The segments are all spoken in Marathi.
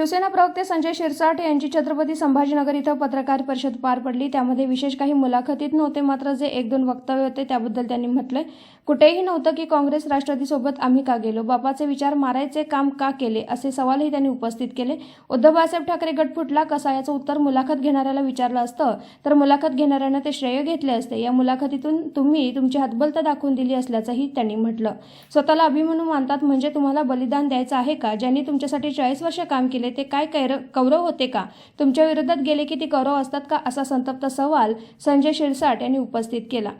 शिवसेना प्रवक्ते संजय शिरसाट यांची छत्रपती संभाजीनगर इथं पत्रकार परिषद पार पडली. त्यामध्ये विशेष काही मुलाखतीत नव्हते मात्र जे एक दोन वक्तव्य होते त्याबद्दल त्यांनी म्हटलंय. कुठेही नव्हतं की काँग्रेस राष्ट्रवादीसोबत आम्ही का गेलो? बापाचे विचार मारायचे काम का केले? असे सवालही त्यांनी उपस्थित केले. उद्धव बाळासाहेब ठाकरे गट फुटला कसा? याचं उत्तर मुलाखत घेणाऱ्याला विचारलं असतं. तर मुलाखत घेणाऱ्यानं ते श्रेय घेतले असते. या मुलाखतीतून तुम्ही तुमची हतबलता दाखवून दिली असल्याचंही त्यांनी म्हटलं. स्वतःला अभिमन्यू मानतात म्हणजे तुम्हाला बलिदान द्यायचं आहे का? ज्यांनी तुमच्यासाठी चाळीस वर्ष काम केले ते काय कैर कौरव होते का? तुमच्या विरोधात गेले की ते कौरव असतात का? असा संतप्त सवाल संजय शिरसाट यांनी उपस्थित केला.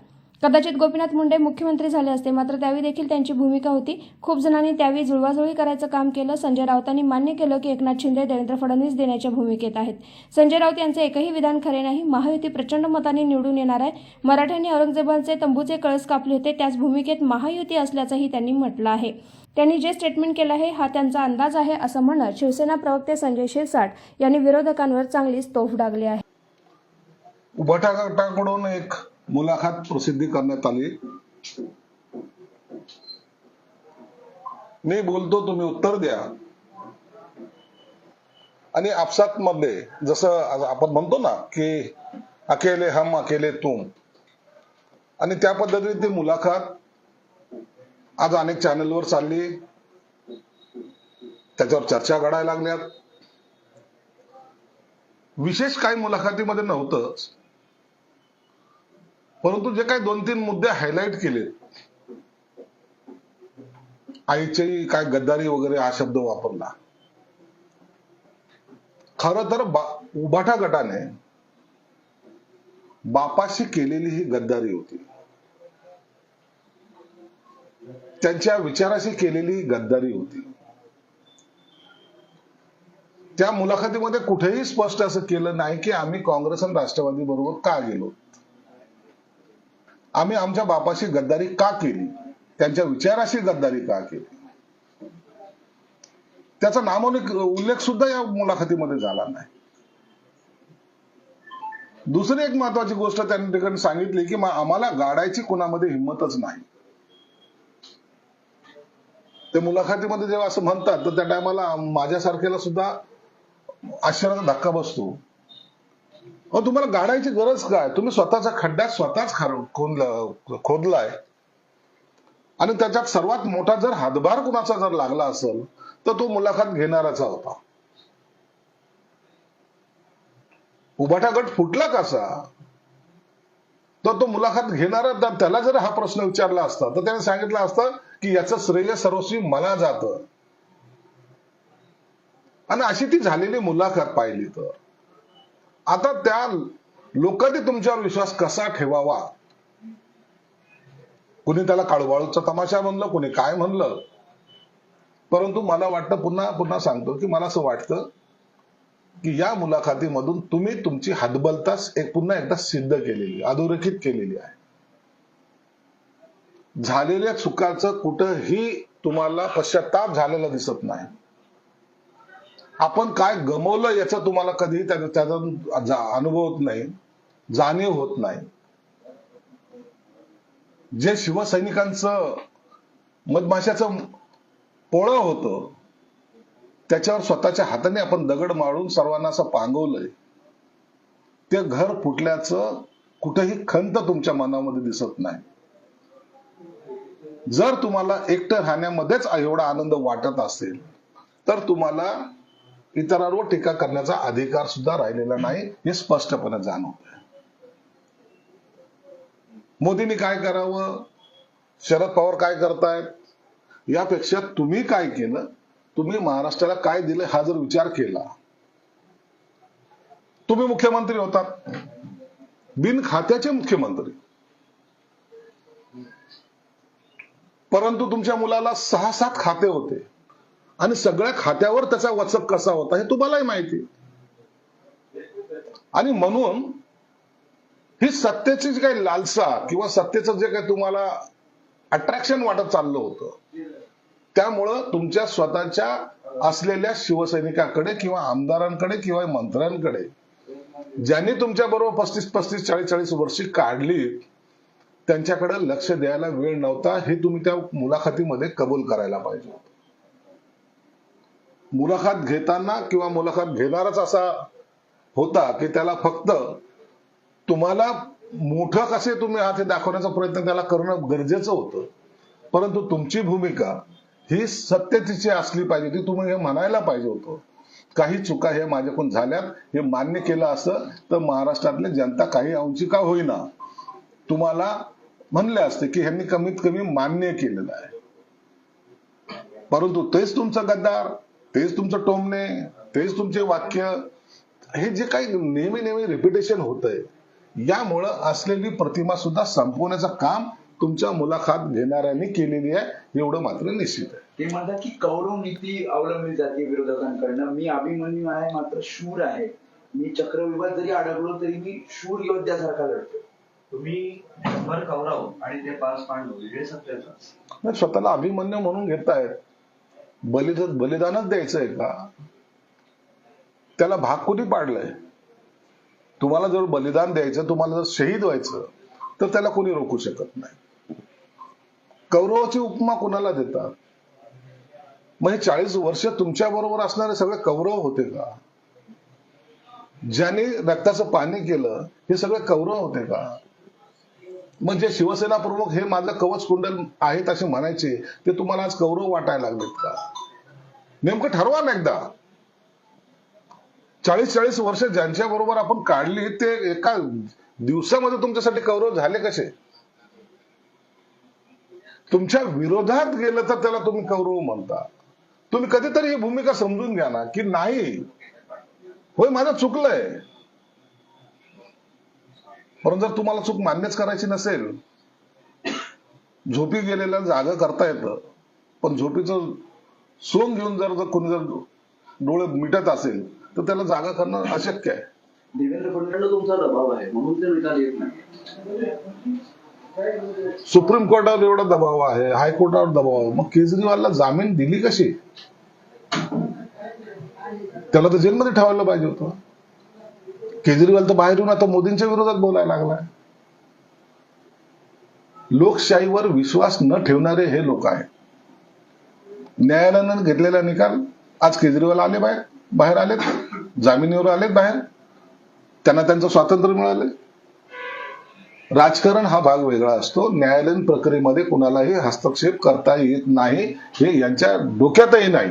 कदाचित गोपीनाथ मुंडे मुख्यमंत्री झाले असते. मात्र त्यावेळी देखील त्यांची भूमिका होती. खूप जणांनी त्यावेळी जुळवाजुळी करायचं काम केलं. संजय राऊतांनी मान्य केलं की एकनाथ शिंदे देवेंद्र फडणवीस देण्याच्या भूमिकेत आहेत. संजय राऊत यांचे एकही विधान खरे नाही. महायुती प्रचंड मतांनी निवडून येणार आहे. मराठ्यांनी औरंगजेबाचे तंबूचे कळस कापले होते. त्याच भूमिकेत महायुती असल्याचंही त्यांनी म्हटलं आहे. त्यांनी जे स्टेटमेंट केलं आहे हा त्यांचा अंदाज आहे असं म्हणत शिवसेना प्रवक्ते संजय शिरसाट यांनी विरोधकांवर चांगलीच तोफ डागली आहे. एक मुलाखत प्रसिद्धी करण्यात आली. मी बोलतो तुम्ही उत्तर द्या. आणि आपसात मध्ये जसं आपण म्हणतो ना की अकेले हम अकेले तुम. आणि त्या पद्धतीने ती मुलाखत आज अनेक चॅनलवर चालली. त्याच्यावर चर्चा घडायला लागल्यात. विशेष काही मुलाखतीमध्ये नव्हतंच. परंतु जे काही दोन तीन मुद्दे हायलाईट केले आईची काय गद्दारी वगैरे हा शब्द वापरला. खर तर बा- उभाटा गटाने बापाशी केलेली ही गद्दारी होती. त्यांच्या विचाराशी केलेली ही गद्दारी होती. त्या मुलाखतीमध्ये कुठेही स्पष्ट असं केलं नाही की आम्ही काँग्रेस आणि राष्ट्रवादी बरोबर का गेलो? आम्ही आमच्या बापाशी गद्दारी का केली? त्यांच्या विचाराशी गद्दारी का केली? त्याचा नामोल्लेख उल्लेख सुद्धा या मुलाखतीमध्ये झाला नाही. दुसरी एक महत्वाची गोष्ट त्यांनी ठिकाणी सांगितली की आम्हाला गाडायची कुणामध्ये हिंमतच नाही. ते मुलाखतीमध्ये जेव्हा असं म्हणतात तर त्या टायमाला माझ्यासारख्याला सुद्धा आश्चर्याचा धक्का बसतो. अहो तुम्हाला गाडायची गरज काय? तुम्ही स्वतःचा खड्डा स्वतःच खोदला- खोदलाय. आणि त्याच्यात सर्वात मोठा जर हातभार कुणाचा जर लागला असेल तर तो मुलाखत घेणाराचा होता. उभाटा गट फुटला कसा? तर तो मुलाखत घेणारा त्याला जर हा प्रश्न विचारला असता तर त्याने सांगितलं असतं की याचं श्रेय सर्वस्वी मला जात. आणि अशी ती झालेली मुलाखत पाहिली तर. आता त्या लोकांनी तुमच्यावर विश्वास कसा ठेवावा? कुणी त्याला काळूबाळूचा तमाशा म्हणलं कुणी काय म्हणलं? परंतु मला वाटतं पुन्हा पुन्हा सांगतो की मला असं वाटतं की या मुलाखतीमधून तुम्ही तुमची हातबलताच एक पुन्हा एकदा सिद्ध केलेली अधोरेखित केलेली आहे. झालेल्या चुकाचं कुठंही तुम्हाला पश्चाताप झालेला दिसत नाही. आपण काय गमवलं याचा तुम्हाला कधी त्या- त्याचा अनुभव होत नाही जाणीव होत नाही. जे शिवसैनिकांचं मधमाशाचं पोळं होतं त्याच्यावर स्वतःच्या हाताने आपण दगड मारून सर्वांना असं पांगवलंय. ते घर फुटल्याचं कुठेही खंत तुमच्या मनामध्ये दिसत नाही. जर तुम्हाला एकटं राहण्यामध्येच एवढा आनंद वाटत असेल तर तुम्हाला इतरांवर टीका करण्याचा अधिकार सुद्धा राहिलेला नाही हे स्पष्टपणे जाणवत मोदींनी काय करावं? शरद पवार काय करतायत? यापेक्षा तुम्ही काय केलं? तुम्ही महाराष्ट्राला काय दिलं हा जर विचार केला. तुम्ही मुख्यमंत्री होतात. बिन खात्याचे मुख्यमंत्री. परंतु तुमच्या मुलाला सहा सात खाते होते. आणि सगळ्या खात्यावर त्याचा वचक कसा होता हे तुम्हालाही माहिती. आणि म्हणून ही सत्तेची जी काही लालसा किंवा सत्तेचं जे काही तुम्हाला अट्रॅक्शन वाटत चाललं होतं त्यामुळं तुमच्या स्वतःच्या असलेल्या शिवसैनिकाकडे किंवा आमदारांकडे किंवा मंत्र्यांकडे ज्यांनी तुमच्या बरोबर पस्तीस पस्तीस चाळीस चाळीस वर्षी काढली त्यांच्याकडे लक्ष द्यायला वेळ नव्हता हे तुम्ही त्या मुलाखतीमध्ये कबूल करायला पाहिजे मुलाखत घेताना किंवा मुलाखत घेणारच असा होता की त्याला फक्त तुम्हाला मोठं कसे तुम्ही आहात दाखवण्याचा प्रयत्न त्याला करणं गरजेचं होतं. परंतु तुमची भूमिका ही सत्यतेची असली पाहिजे ती तुम्ही हे म्हणायला पाहिजे होतं. काही चुका हे माझ्याकडून झाल्यात. हे मान्य केलं असतं तर महाराष्ट्रातली जनता काही अंशी का होईना. तुम्हाला म्हणले असते की ह्यांनी कमीत कमी मान्य केलेलं आहे. परंतु तेच तुमचं गद्दार. तेच तुमचं टोमणे तेच तुमचे वाक्य हे जे काही नेहमी नेहमी रिपिटेशन होतंय यामुळं असलेली प्रतिमा सुद्धा संपवण्याचं काम तुमच्या मुलाखत घेणाऱ्यांनी केलेली आहे एवढं मात्र निश्चित आहे. ते म्हणतात की कौरव नीती अवलंबली जाते विरोधकांकडनं. मी अभिमन्यू आहे मात्र शूर आहे. मी चक्रव्यूहात जरी अडकलो तरी मी शूर योद्ध्यासारखा लढतो तुम्ही शंभर कौरव आणि ते पाच पांडव हे स्वतःला अभिमन्य म्हणून घेतायत. बलिद बलिदानच द्यायचंय का? त्याला भाग कुणी पाडलंय? तुम्हाला जर बलिदान द्यायचं तुम्हाला जर शहीद व्हायचं तर त्याला कोणी रोखू शकत नाही. कौरवाची उपमा कुणाला देतात? मग हे चाळीस वर्ष तुमच्या बरोबर असणारे सगळे कौरव होते का? ज्याने रक्ताचं पाणी केलं हे सगळे कौरव होते का? मग जे शिवसेना प्रमुख हे माझं कवच कुंडल आहेत असे म्हणायचे ते तुम्हाला आज कौरव वाटायला लागलेत का? नेमकं ठरवा ना एकदा. चाळीस चाळीस वर्ष ज्यांच्या बरोबर आपण काढली ते एका दिवसामध्ये तुमच्यासाठी कौरव झाले कसे? तुमच्या विरोधात गेलं तर त्याला तुम्ही कौरव म्हणता. तुम्ही कधीतरी ही भूमिका समजून घ्या ना की नाही. होय माझं चुकलंय. परंतु जर तुम्हाला चूक मान्यच करायची नसेल झोपी गेलेल्या जागा करता येतं पण झोपीचं सोंग घेऊन जर जर कोणी जर डोळे मिटत असेल तर त्याला जागा करणं अशक्य आहे. देवेंद्र फडणवीस तुमचा दबाव आहे म्हणून ते निकाल येत नाही. सुप्रीम कोर्टावर एवढा दबाव आहे हायकोर्टावर दबाव आहे. मग केजरीवालला जामीन दिली कशी? त्याला तर जेलमध्ये ठेवायला पाहिजे होतं. केजरीवाल तर बाहेरून आता मोदींच्या विरोधात बोलायला लागलाय. लोकशाहीवर विश्वास न ठेवणारे हे लोक आहेत. न्यायालयानं घेतलेला निकाल आज केजरीवाल आले बाहेर बाहेर आलेत. जामिनीवर आलेत बाहेर. त्यांना त्यांचं स्वातंत्र्य मिळाले. राजकारण हा भाग वेगळा असतो. न्यायालयीन प्रक्रियेमध्ये कुणालाही हस्तक्षेप करता येत नाही. हे यांच्या डोक्यातही नाही.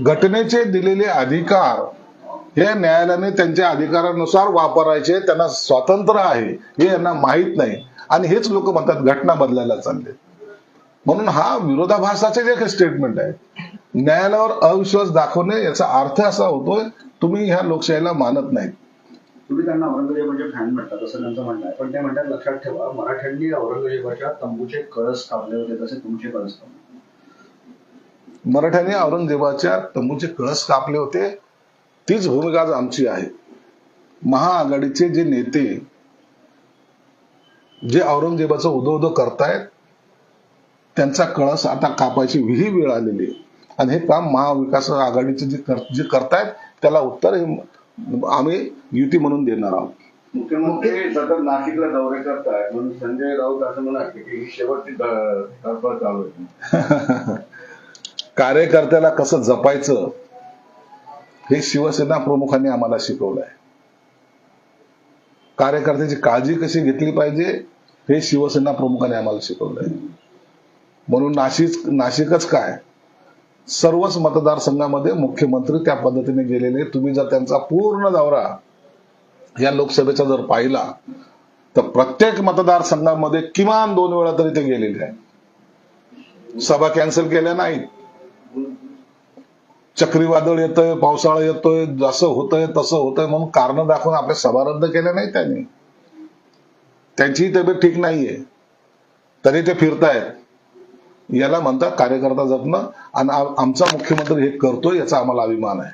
घटनेचे दिलेले अधिकार हे न्यायालयाने त्यांच्या अधिकारानुसार वापरायचे त्यांना स्वातंत्र्य आहे हे यांना माहीत नाही. आणि हेच लोक म्हणतात घटना बदलायला चालले. म्हणून हा विरोधाभासाचे जे स्टेटमेंट आहे न्यायालयावर अविश्वास दाखवणे याचा अर्थ असा होतोय तुम्ही ह्या लोकशाहीला मानत नाहीत. तुम्ही त्यांना औरंगजेबाचे फॅन म्हणतात असं त्यांचं म्हणणं आहे. पण ते म्हणतात लक्षात ठेवा मराठ्यांनी औरंगजेबाच्या तंबूचे कळस कापले होते तसे तुमचे कळस कापले मराठ्यांनी औरंगजेबाच्या तंबूचे कळस कापले होते तीच भूमिका आज आमची आहे. महाआघाडीचे जे नेते जे औरंगजेबाचं उदो उदो करतायत त्यांचा कळस आता कापायची ही वेळ आलेली आहे. आणि हे काम महाविकास आघाडीचे जे कर जे करतायत त्याला उत्तर हे आम्ही युती म्हणून देणार आहोत. मुख्यमंत्री सतत नाशिकला दौरे करतायत म्हणून संजय राऊत असं म्हणाले की ही शेवटची चालू आहे. कार्यकर्त्याला कसं जपायचं हे शिवसेना प्रमुखांनी आम्हाला शिकवलं आहे कार्यकर्त्याची काळजी कशी घेतली पाहिजे हे शिवसेना प्रमुखांनी आम्हाला शिकवलं आहे म्हणून नाशिक नाशिकच काय सर्वच मतदारसंघामध्ये मुख्यमंत्री त्या पद्धतीने गेलेले तुम्ही जर त्यांचा पूर्ण दौरा या लोकसभेचा जर पाहिला तर प्रत्येक मतदारसंघामध्ये किमान दोन वेळा तरी ते गेलेले आहे सभा कॅन्सल केल्या नाहीत. चक्रीवादळ येतंय पावसाळा येतोय जसं होतंय तसं होतंय म्हणून कारण दाखवून आपल्या सभा रद्द केल्या नाही त्यांनी. त्यांचीही तब्येत ठीक नाहीये. तरी ते फिरतायत. याला म्हणतात कार्यकर्ता जपणं. आणि आमचा मुख्यमंत्री हे करतोय याचा आम्हाला अभिमान आहे.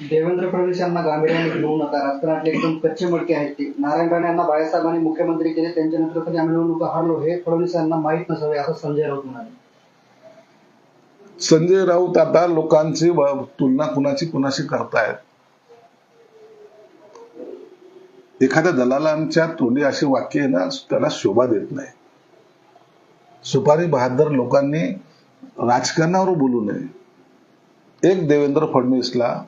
देवेंद्र फडणवीस यांना गांभीर्याने घेऊ नका. राजकारणातले एकदम कच्चे मडके आहेत ते. नारायण राणे यांना बाळासाहेबांनी मुख्यमंत्री केले त्यांच्या नेतृत्वाखाली आम्ही निवडणुका हारलो. हे फडणवीस यांना माहीत नसावे असं संजय राऊत म्हणाले. संजय राऊत आता लोकांची तुलना कुणाची कुणाशी करतायत? एखाद्या दलालांच्या तोंडी अशी वाक्य आहे ना त्याला शोभा देत नाही. सुपारी बहादर लोकांनी राजकारणावर बोलू नये. एक देवेंद्र फडणवीसला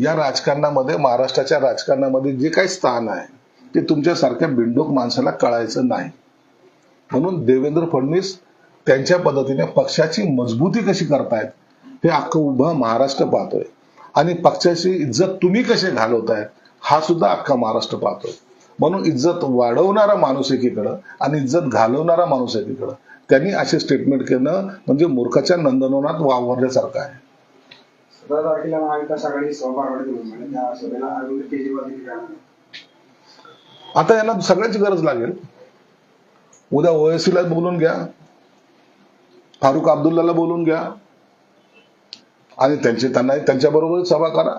या राजकारणामध्ये महाराष्ट्राच्या राजकारणामध्ये जे काही स्थान आहे ते तुमच्यासारख्या बिंडोक माणसाला कळायचं नाही. म्हणून देवेंद्र फडणवीस त्यांच्या पद्धतीने पक्षाची मजबूती कशी करतायत हे अख्खं उभं महाराष्ट्र पाहतोय. आणि पक्षाची इज्जत तुम्ही कसे घालवतायत हा सुद्धा अख्खा महाराष्ट्र पाहतोय. म्हणून इज्जत वाढवणारा माणूस एकीकडं आणि इज्जत घालवणारा माणूस एकीकडं. त्यांनी असे स्टेटमेंट करणं म्हणजे मूर्खाच्या नंदनवनात वावरल्यासारखं आहे. आता यांना सगळ्याची गरज लागेल. उद्या ओएससी ला बोलून घ्या. फारुख अब्दुल्लाला बोलून घ्या. आणि त्यांचे त्यांना त्यांच्याबरोबर सभा करा.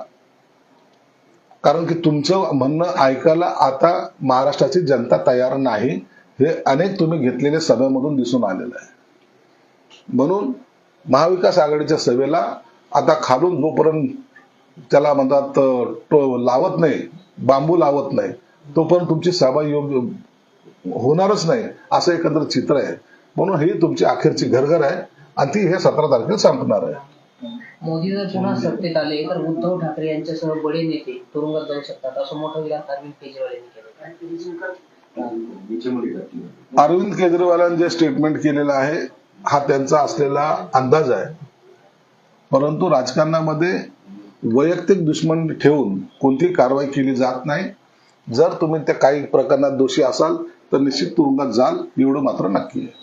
कारण की तुमचं म्हणणं ऐकायला आता महाराष्ट्राची जनता तयार नाही हे अनेक तुम्ही घेतलेल्या सभेमधून दिसून आलेलं आहे. म्हणून महाविकास आघाडीच्या सभेला आता खालून जोपर्यंत त्याला म्हणतात लावत नाही बांबू लावत नाही तोपर्यंत तुमची सभा योग्य होणारच नाही असं एकंदर चित्र आहे. म्हणून ही तुमची अखेरची घरघर आहे आणि ती हे सतरा तारखेला संपणार आहे. मोदी जर पुन्हा सत्तेत आले तर उद्धव ठाकरे यांच्यासह बडे नेते तुरुंगात जाऊ शकतात. असं मोठं विधान अरविंद केजरीवाल यांनी केलं. अरविंद केजरीवालांनी जे स्टेटमेंट केलेलं आहे हा त्यांचा असलेला अंदाज आहे. परंतु राजकारणामध्ये वैयक्तिक दुश्मन ठेवून कोणतीही कारवाई केली जात नाही. जर तुम्ही त्या काही प्रकरणात दोषी असाल तर निश्चित तुरुंगात जाल एवढं मात्र नक्की आहे.